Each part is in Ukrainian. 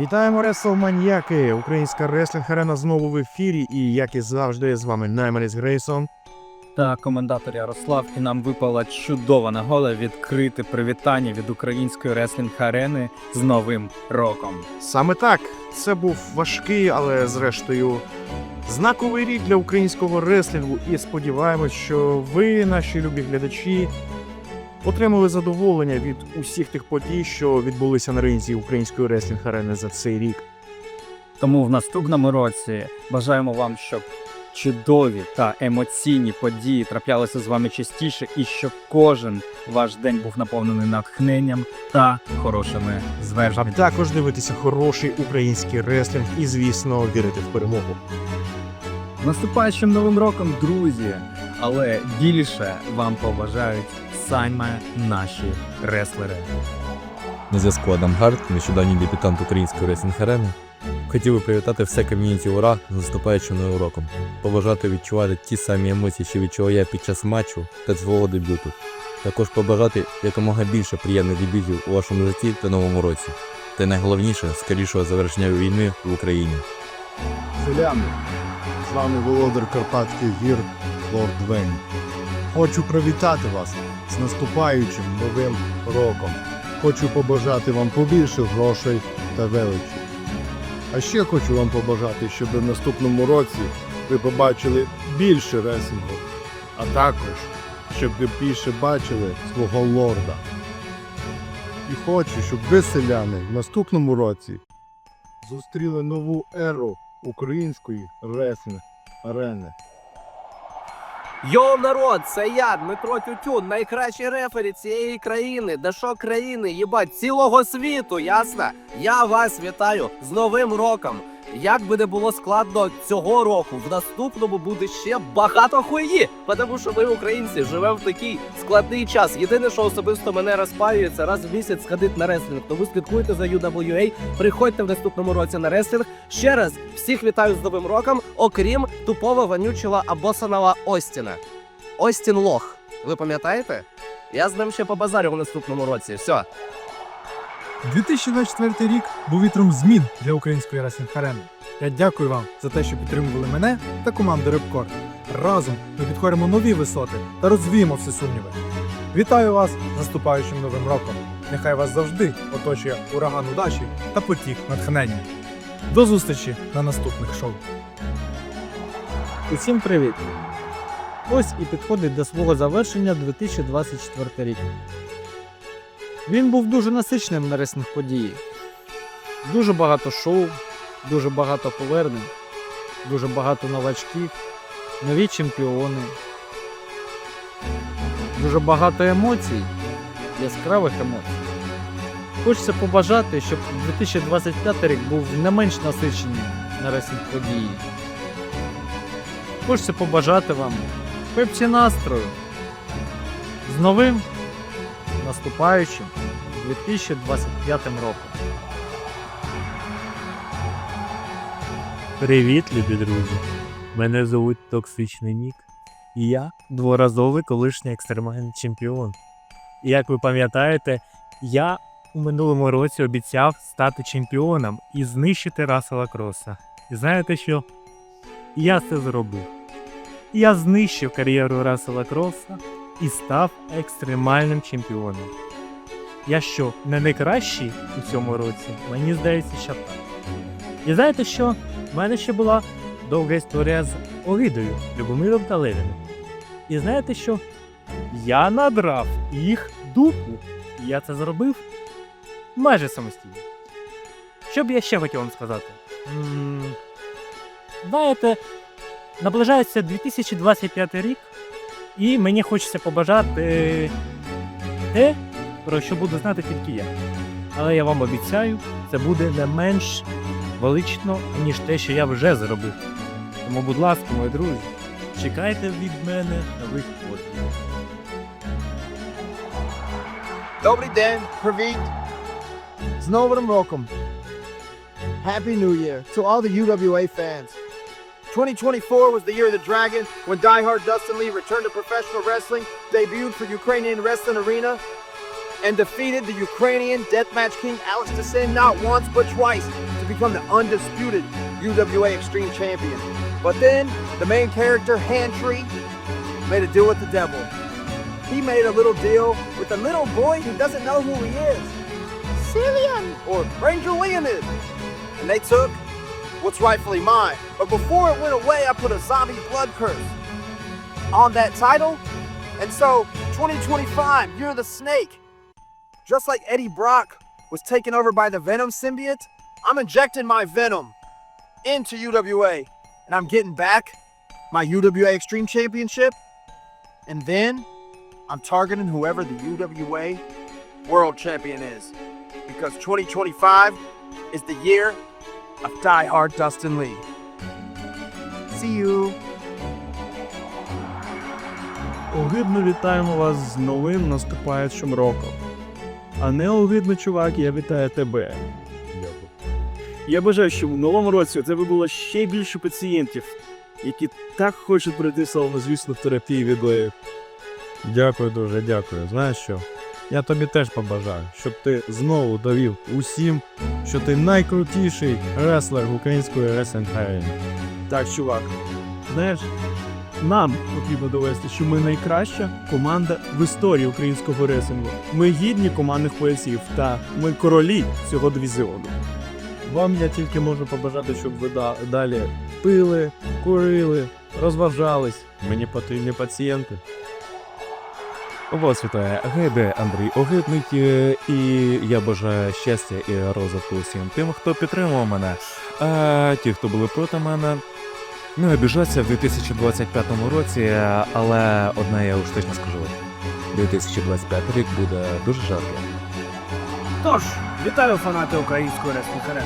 Вітаємо реслманіяки! Українська реслінг арена знову в ефірі. І як і завжди, з вами Найманець Грейсон. та комендатор Ярослав, і нам випала чудова нагода відкрити привітання від української реслінг арени з Новим роком. Саме так, це був важкий, але зрештою знаковий рік для українського реслінгу. І сподіваємось, що ви, наші любі глядачі, отримали задоволення від усіх тих подій, що відбулися на ринзі української реслінг арени за цей рік. Тому в наступному році бажаємо вам, щоб чудові та емоційні події траплялися з вами частіше, і щоб кожен ваш день був наповнений натхненням та хорошими А також дивитися хороший український реслінг і, звісно, вірити в перемогу. Наступаючим новим роком, друзі! Але більше вам побажають саме наші реслери. На зв'язку Адам Гарт, нещодавній дебютант української рейсинг арени. Хотів би привітати все ком'юніті Ура з наступаючим новим роком. Побажати відчувати ті самі емоції, що відчував я під час матчу та свого дебюту. Також побажати якомога більше приємних дебютів у вашому житті та новому році. Та найголовніше скорішого завершення війни в Україні. Селяни, з вами володар Карпатських гір Лорд Вейн. Хочу привітати вас з наступаючим новим роком. Хочу побажати вам побільше грошей та величі. А ще хочу вам побажати, щоб в наступному році ви побачили більше ресингу, а також щоб ви більше бачили свого лорда. І хочу, щоб ви, селяни, в наступному році зустріли нову еру української ресинг арени. Йоу, народ, це я, Дмитро Тютюн, найкращий рефері цієї країни, да що країни, їбать, цілого світу, ясно? Я вас вітаю з Новим роком. Як би не було складно цього року, в наступному буде ще багато хуї, тому що ми, українці, живемо в такий складний час. Єдине, що особисто мене розпаює, це раз в місяць сходити на реслінг. Тому слідкуйте за UWA, приходьте в наступному році на реслінг. Ще раз всіх вітаю з Новим роком, окрім тупого вонючого абосаного Остіна. Остін Лох. Ви пам'ятаєте? Я з ним ще побазарю в наступному році. Все. 2024 рік був вітром змін для української ресінг арени. Я дякую вам за те, що підтримували мене та команду Рибкор. Разом ми підкоримо нові висоти та розвіємо всі сумніви. Вітаю вас з наступаючим новим роком. Нехай вас завжди оточує ураган удачі та потік натхнення. До зустрічі на наступних шоу. Усім привіт! Ось і підходить до свого завершення 2024 рік. Він був дуже насиченим на ресних події. Дуже багато шоу, дуже багато повернень, дуже багато новачків, нові чемпіони. Дуже багато емоцій, яскравих емоцій. Хочеться побажати, щоб 2025 рік був не менш насичений на ресних події. Хочеться побажати вам пепсі настрою з новим наступаючим 2025 роком. Привіт, любі друзі! Мене звуть Токсичний Нік, і я дворазовий колишній екстремальний чемпіон. І як ви пам'ятаєте, я у минулому році обіцяв стати чемпіоном і знищити Расела Кроса. І знаєте що? Я це зробив. Я знищив кар'єру Расела Кроса і став екстремальним чемпіоном. Я що, не найкращий у цьому році? Мені здається, що так. І знаєте що? У мене ще була довга історія з Огидою, Любомиром та Левіним. І знаєте що? Я надрав їх дупу. І я це зробив майже самостійно. Що б я ще хотів вам сказати? М, Знаєте, наближається 2025 рік, і мені хочеться побажати те, про що буду знати тільки я. Але я вам обіцяю, це буде не менш велично, ніж те, що я вже зробив. Тому, будь ласка, мої друзі, чекайте від мене нових подвигів. Добрий день, привіт! З Новим роком! Happy New Year to all the UWA fans. 2024 was the year of the Dragon when diehard Dustin Lee returned to professional wrestling, debuted for Ukrainian Wrestling Arena. and defeated the Ukrainian Deathmatch King Alex Descend not once but twice to become the undisputed UWA Extreme Champion. But then the main character, Hantree, made a deal with the devil. He made a little deal with a little boy who doesn't know who he is. Cillian! Or Ranger Leonid. And they took what's rightfully mine. But before it went away, I put a zombie blood curse on that title. And so, 2025, You're the Snake. Just like Eddie Brock was taken over by the Venom symbiote, I'm injecting my Venom into UWA. And I'm getting back my UWA Extreme Championship. And then I'm targeting whoever the UWA World Champion is. Because 2025 is the year of Die Hard Dustin Lee. See you. Огидно вітаємо вас з новим наступаючим роком. А не огидно, чувак, я вітаю тебе. Я бажаю, щоб в новому році у тебе було ще більше пацієнтів, які так хочуть пройти славнозвісну терапію від леїв. Дякую дуже, дякую. Знаєш що? Я тобі теж побажаю, щоб ти знову довів усім, що ти найкрутіший реслер української арені. Так, чувак. Знаєш, нам потрібно довести, що ми найкраща команда в історії українського ресингу. Ми гідні командних поясів та ми королі цього дивізіону. Вам я тільки можу побажати, щоб ви да- далі пили, курили, розважались. Мені потрібні пацієнти. Вас вітає ГД Андрій Огидний, е, і я бажаю щастя і розвитку усім тим, хто підтримував мене. А ті, хто були проти мене, не обіжаться в 2025 році, але одне я уж точно скажу. 2025 рік буде дуже жаркий. Тож, вітаю фанати української реслінг.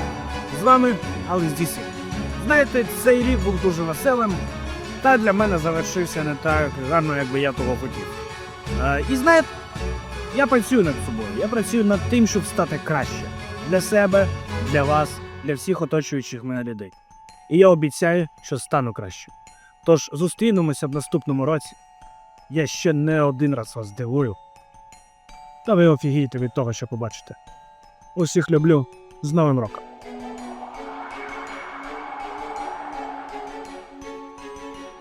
З вами Алекс DC. Знаєте, цей рік був дуже веселим, та для мене завершився не так гарно, як би я того хотів. Е, і знаєте, я працюю над собою. Я працюю над тим, щоб стати краще для себе, для вас, для всіх оточуючих мене людей. І я обіцяю, що стану кращим. Тож зустрінемося в наступному році. Я ще не один раз вас здивую. Та ви офігієте від того, що побачите. Усіх люблю. З Новим роком!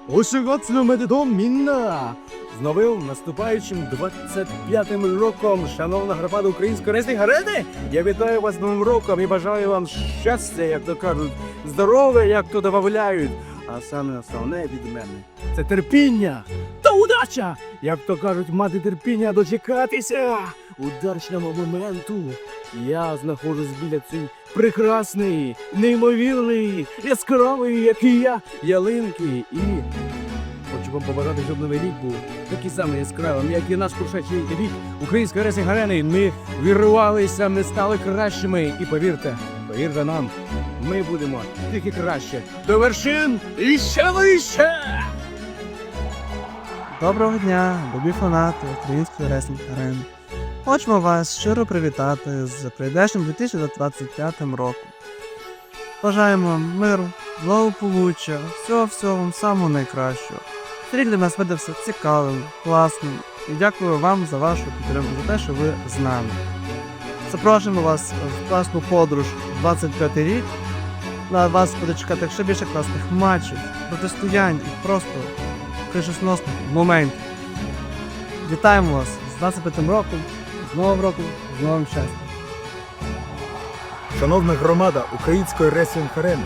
Усього медидом мінна! Новим наступаючим 25-м роком, шановна громада української реслінг арени! Я вітаю вас з Новим роком і бажаю вам щастя, як то кажуть, здоров'я, як то добавляють. А саме основне від мене це терпіння та удача! Як то кажуть, мати терпіння дочекатися удачного моменту. Я знаходжусь біля цієї прекрасної, неймовірної, яскравої, як і я, ялинки. І вам побажати, щоб новий рік був такий самий яскравим, як і наш прошедший рік української ресінг арени. Ми вірвалися, ми стали кращими. І повірте, повірте нам, ми будемо тільки краще. До вершин і ще вище! Доброго дня, любі фанати української реслінг арени. Хочемо вас щиро привітати з прийдешнім 2025 роком. Бажаємо вам миру, благополуччя, всього всього вам самого найкращого. Рік для нас видався цікавим, класним і дякую вам за вашу підтримку, за те, що ви з нами. Запрошуємо вас в класну подорож 25 рік. На вас буде чекати ще більше класних матчів, протистоянь і просто кришесносних моментів. Вітаємо вас з 25 роком, з Новим роком, з новим щастям. Шановна громада української ресінг арени,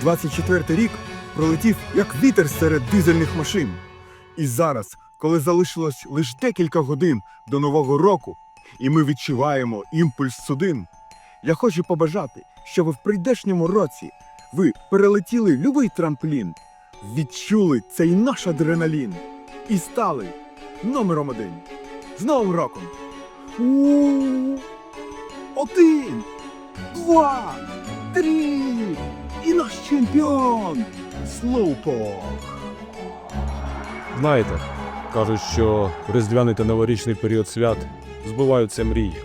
24 рік пролетів як вітер серед дизельних машин. І зараз, коли залишилось лише декілька годин до нового року, і ми відчуваємо імпульс судин, я хочу побажати, щоб в прийдешньому році ви перелетіли любий трамплін, відчули цей наш адреналін і стали номером один. З Новим роком! У один! два, три, і наш чемпіон Слоупок. Знаєте, кажуть, що різдвяний та новорічний період свят збуваються мрії.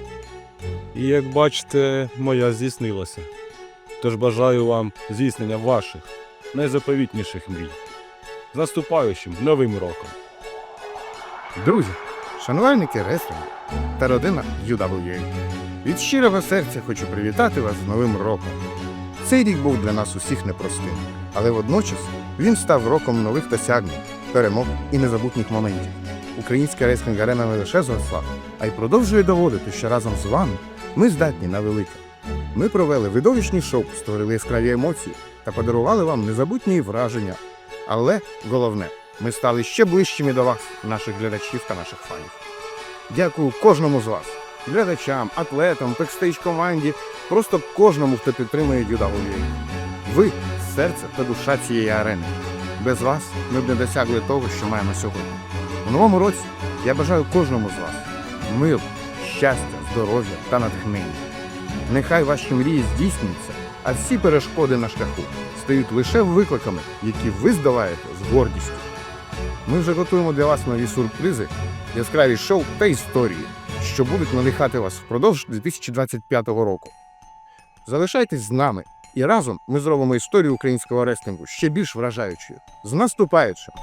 І як бачите, моя здійснилася. Тож бажаю вам здійснення ваших найзаповітніших мрій. З наступаючим новим роком! Друзі, шанувальники реслінгу, та родина UWA. Від щирого серця хочу привітати вас з Новим роком. Цей рік був для нас усіх непростим, але водночас він став роком нових досягнень, перемог і незабутніх моментів. Українська реслінг арена не лише зросла, а й продовжує доводити, що разом з вами ми здатні на велике. Ми провели видовищні шоу, створили яскраві емоції та подарували вам незабутні враження. Але головне, ми стали ще ближчими до вас, наших глядачів та наших фанів. Дякую кожному з вас, глядачам, атлетам, бекстейдж команді, просто кожному, хто підтримує UWA. Ви серце та душа цієї арени. Без вас ми б не досягли того, що маємо сьогодні. У новому році я бажаю кожному з вас миру, щастя, здоров'я та натхнення. Нехай ваші мрії здійснюються, а всі перешкоди на шляху стають лише викликами, які ви здолаєте з гордістю. Ми вже готуємо для вас нові сюрпризи, яскраві шоу та історії, що будуть надихати вас впродовж 2025 року. Залишайтесь з нами, і разом ми зробимо історію українського реслінгу ще більш вражаючою. З наступаючим!